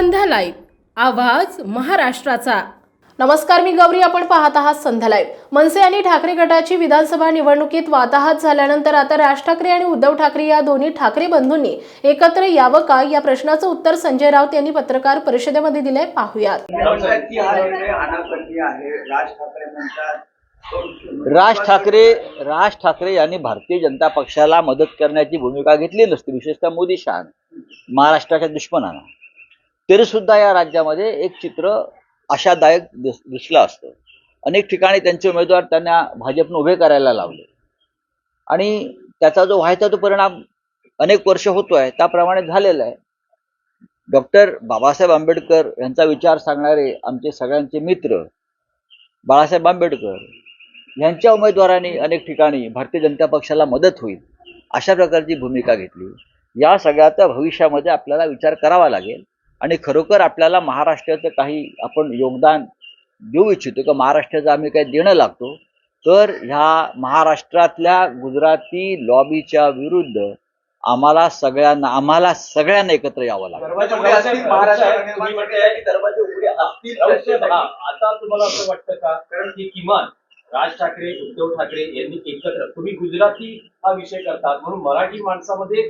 संध्या live आवाज महाराष्ट्राचा. नमस्कार मी गौरी. आपण पाहत आहात संध्या लाईव्ह मनसे आणि ठाकरे गटाची विधानसभा निवडणुकीत वाताहत झाल्यानंतर आता राज ठाकरे आणि उद्धव ठाकरे या दोन्ही ठाकरे बंधूंनी एकत्र यावं का? या प्रश्नाचं उत्तर संजय राऊत यांनी पत्रकार परिषदेमध्ये दिलंय. पाहुयात. राज ठाकरे राज ठाकरे यांनी भारतीय जनता पक्षाला मदत करण्याची भूमिका घेतली नसती विशेषतः मोदी शहा महाराष्ट्राच्या दुश्मनानं तरी सुद्धा या राज्यामध्ये एक चित्र आशादायक दिस- दिसलं असतं. अनेक ठिकाणी त्यांचे उमेदवार त्यांना भाजपनं उभे करायला लावले. आणि त्याचा जो व्हायचा तो परिणाम अनेक वर्ष होतोय त्याप्रमाणे झालेला आहे. डॉक्टर बाबासाहेब आंबेडकर यांचा विचार सांगणारे आमचे सगळ्यांचे मित्र बाळासाहेब आंबेडकर यांच्या उमेदवारांनी अनेक ठिकाणी भारतीय जनता पक्षाला मदत होईल अशा प्रकारची भूमिका घेतली. या सगळ्याचा भविष्यामध्ये आपल्याला विचार करावा लागेल. आणि खरोखर आपल्याला महाराष्ट्राचं काही आपण योगदान देऊ इच्छितो का महाराष्ट्राचं आम्ही काही देणं लागतो तर ह्या महाराष्ट्रातल्या गुजराती लॉबीच्या विरुद्ध आम्हाला सगळ्यांना आम्हाला सगळ्यांना एकत्र यावं हा, आता तुम्हाला असं वाटतं का? कारण की किमान राज ठाकरे उद्धव ठाकरे यांनी एकत्र तुम्ही गुजराती हा विषय करतात म्हणून मराठी माणसामध्ये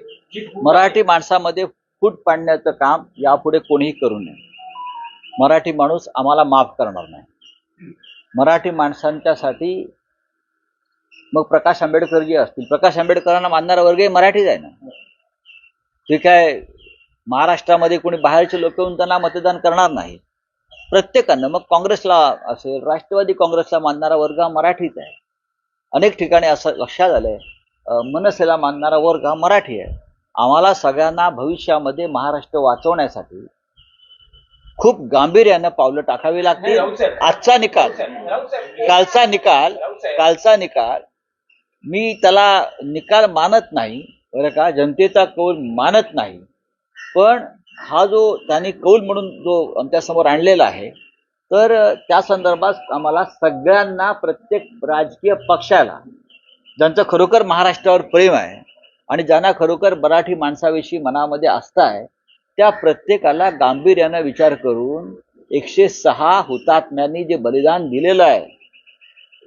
मराठी माणसामध्ये फूट पाडण्याचं काम यापुढे कोणीही करू नये. मराठी माणूस आम्हाला माफ करणार नाही. मराठी माणसांच्यासाठी मग प्रकाश आंबेडकर जे असतील प्रकाश आंबेडकरांना मानणारा वर्गही मराठीच आहे ना? ते काय महाराष्ट्रामध्ये कोणी बाहेरचे लोक येऊन त्यांना मतदान करणार नाही. प्रत्येकानं मग काँग्रेसला असेल राष्ट्रवादी काँग्रेसला मानणारा वर्ग हा मराठीच आहे. अनेक ठिकाणी असं लक्षात आलंय आहे मनसेला मानणारा वर्ग हा मराठी आहे. आम्हाला सगळ्यांना भविष्यामध्ये महाराष्ट्र वाचवण्यासाठी खूप गांभीर्यानं पावलं टाकावी लागतील. आजचा निकाल. कालचा निकाल. कालचा निकाल. मी त्याला निकाल मानत नाही. बरं का? जनतेचा कौल मानत नाही. पण हा जो त्यांनी कौल म्हणून जो आमच्यासमोर आणलेला आहे तर त्या संदर्भात आम्हाला सगळ्यांना प्रत्येक राजकीय पक्षाला ज्यांचं खरोखर महाराष्ट्रावर प्रेम आहे आणि ज्यांना खरोखर मराठी माणसाविषयी मनामध्ये आस्था आहे त्या प्रत्येकाला गांभीर्यानं विचार करून एकशे सहा हुतात्म्यांनी जे बलिदान दिलेलं आहे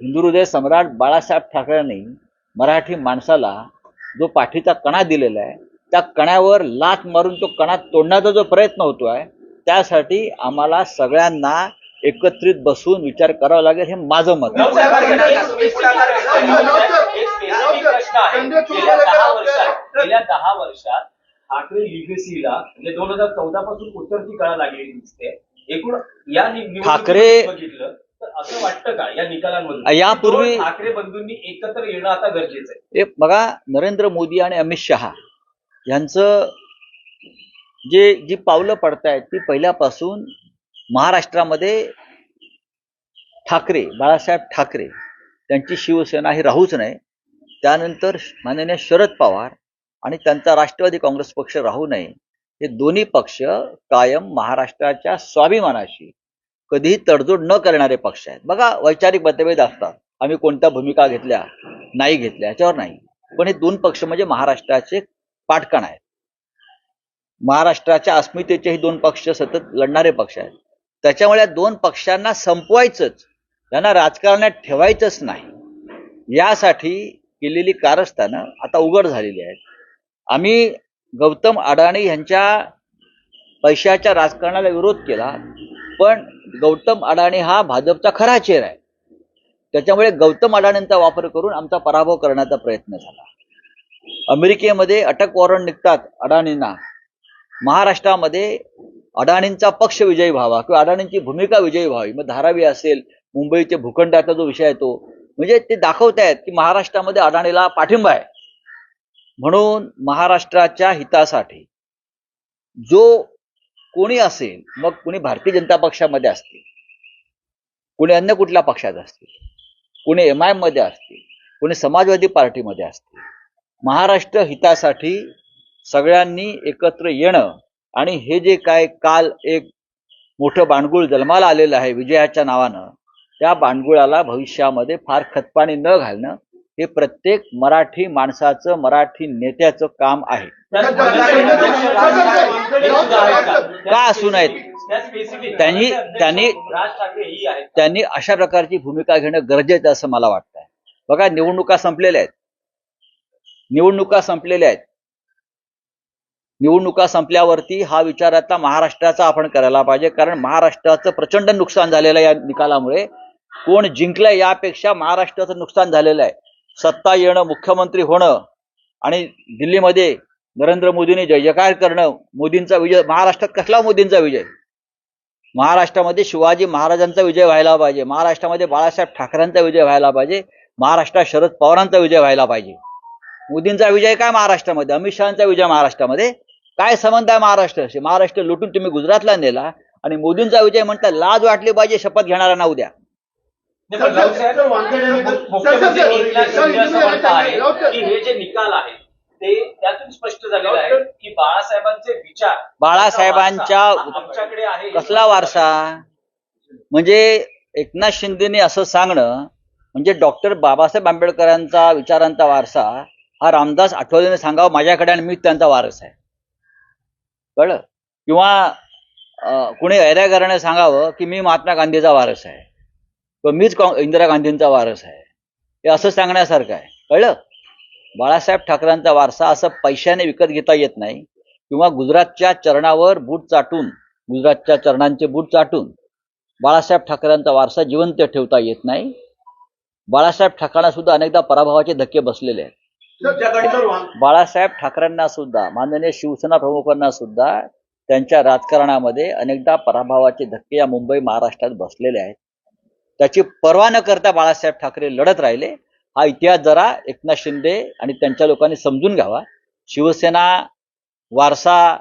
हिंदू हृदय सम्राट बाळासाहेब ठाकरेंनी मराठी माणसाला जो पाठीचा कणा दिलेला आहे त्या कण्यावर लात मारून तो कणा तोडण्याचा जो प्रयत्न होतो आहे त्यासाठी आम्हाला सगळ्यांना एकत्रित बसून विचार करावा लागेल हे माझं मत. गेल्या दहा वर्षात ठाकरे लिगसीला म्हणजे दोन हजार चौदा पासून उतरती कळा लागलेली दिसते. एकूण या ठाकरे- बघितलं तर असं वाटतं का या निकालांमधून? यापूर्वी- ठाकरे बंधूंनी एकत्र येणं आता गरजेचं आहे. हे बघा नरेंद्र मोदी आणि अमित शहा यांचं जे जी पावलं पडतायत ती पहिल्यापासून महाराष्ट्रामध्ये ठाकरे बाळासाहेब ठाकरे त्यांची शिवसेना ही राहूच नये त्यानंतर माननीय शरद पवार आणि त्यांचा राष्ट्रवादी काँग्रेस पक्ष राहू नये हे दोन्ही पक्ष कायम महाराष्ट्राच्या स्वाभिमानाशी कधीही तडजोड न करणारे पक्ष आहेत. बघा वैचारिक मतभेद असतात. आम्ही कोणत्या भूमिका घेतल्या नाही घेतल्या याच्यावर नाही. पण हे दोन पक्ष म्हणजे महाराष्ट्राचे पाटकण आहेत. महाराष्ट्राच्या अस्मितेचे हे दोन पक्ष सतत लढणारे पक्ष आहेत. त्याच्यामुळे दोन पक्षांना संपवायचंच. त्यांना राजकारणात ठेवायचंच नाही. यासाठी केलेली कारस्थानं आता उघड झालेली आहेत. आम्ही गौतम अडाणी यांच्या पैशाच्या राजकारणाला विरोध केला पण गौतम अडाणी हा भाजपचा खरा चेहरा आहे. त्याच्यामुळे गौतम अडाणींचा वापर करून आमचा पराभव करण्याचा प्रयत्न झाला. अमेरिकेमध्ये अटक वॉरंट निघतात अडाणींना. महाराष्ट्रामध्ये अडाणींचा पक्ष विजयी व्हावा किंवा अडाणींची भूमिका विजयी व्हावी. मग धारावी असेल मुंबईचे भूखंडाचा जो विषय आहे तो. म्हणजे ते दाखवतायत की महाराष्ट्रामध्ये अडाणीला पाठिंबा आहे. म्हणून महाराष्ट्राच्या हितासाठी जो कोणी असेल मग कोणी भारतीय जनता पक्षामध्ये असतील कोणी अन्य कुठल्या पक्षात असतील कोणी एम आयमध्ये असतील कोणी समाजवादी पार्टीमध्ये असतील महाराष्ट्र हितासाठी सगळ्यांनी एकत्र येणं आणि हे जे काय काल एक मोठं बांडगुळ जन्माला आलेलं आहे विजयाच्या नावानं त्या बांडगुळाला भविष्यामध्ये फार खतपाणी न घालणं हे प्रत्येक मराठी माणसाचं मराठी नेत्याचं काम आहे आहेत का? असू नयेत? त्यांनी- त्यांनी- त्यांनी अशा प्रकारची भूमिका घेणं गरजेचं असं मला वाटतंय बघा निवडणुका संपलेल्या आहेत निवडणुका संपलेल्या आहेत निवडणुका संपल्यावरती हा विचार आता महाराष्ट्राचा आपण करायला पाहिजे. कारण महाराष्ट्राचं प्रचंड नुकसान झालेलं आहे या निकालामुळे. कोण जिंकलंय यापेक्षा महाराष्ट्राचं नुकसान झालेलं आहे. सत्ता येणं मुख्यमंत्री होणं आणि दिल्लीमध्ये नरेंद्र मोदींनी जय जयकार करणं मोदींचा विजय महाराष्ट्रात कसला मोदींचा विजय? महाराष्ट्रामध्ये शिवाजी महाराजांचा विजय व्हायला पाहिजे. महाराष्ट्रामध्ये बाळासाहेब ठाकरेंचा विजय व्हायला पाहिजे. महाराष्ट्रात शरद पवारांचा विजय व्हायला पाहिजे. मोदींचा विजय काय महाराष्ट्रामध्ये? अमित शहाचा विजय महाराष्ट्रामध्ये. काय संबंध आहे महाराष्ट्राशी महाराष्ट्र लुटून तुम्ही गुजरातला नेला आणि मोदींचा विजय म्हणता लाज वाटली पाहिजे शपथ घेणारा ना उद्या हे जे निकाल ते त्यातून स्पष्ट झालेलं आहे की बाळासाहेबांचे विचार बाळासाहेबांच्या वारसा आमच्याकडे आहे कसला वारसा म्हणजे एकनाथ शिंदेने असं सांगणं म्हणजे डॉक्टर बाबासाहेब आंबेडकरांचा विचारांचा वारसा हा रामदास आठवलेने सांगावं माझ्याकडे आणि मी त्यांचा वारस आहे कळलं? किंवा कुणी ऐऱ्यागाराने सांगावं की मी महात्मा गांधीचा वारस आहे. किंवा मीच इंदिरा गांधींचा वारस आहे. हे असं सांगण्यासारखं आहे. कळलं? बाळासाहेब ठाकरेंचा वारसा असं पैशाने विकत घेता येत नाही. किंवा गुजरातच्या चरणावर बूट चाटून गुजरातच्या चरणांचे बूट चाटून बाळासाहेब ठाकरेंचा वारसा जिवंत ठेवता येत नाही. बाळासाहेब ठाकरेंना सुद्धा अनेकदा पराभवाचे धक्के बसलेले आहेत. बाळासाहेब ठाकरेंना सुद्धा माननीय शिवसेना प्रमुखांना सुद्धा त्यांच्या राजकारणामध्ये अनेकदा पराभवाचे धक्के या मुंबई महाराष्ट्रात बसलेले आहेत. त्याची पर्वा न करता बाळासाहेब ठाकरे लढत राहिले. हा इतिहास जरा एकनाथ शिंदे आणि त्यांच्या लोकांनी समजून घ्यावा. शिवसेना वारसा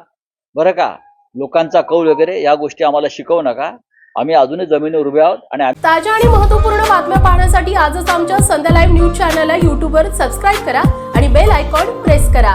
बरं का लोकांचा कौल वगैरे या गोष्टी आम्हाला शिकवू नका. आम्ही अजूनही जमिनीवर उभे आहोत आणि ताज्या आणि महत्त्वपूर्ण बातम्या पाहण्यासाठी आजच आमच्या संध्या लाईव्ह न्यूज चॅनलला यूट्यूबवर सबस्क्राईब करा. बेल आयकॉन प्रेस करा.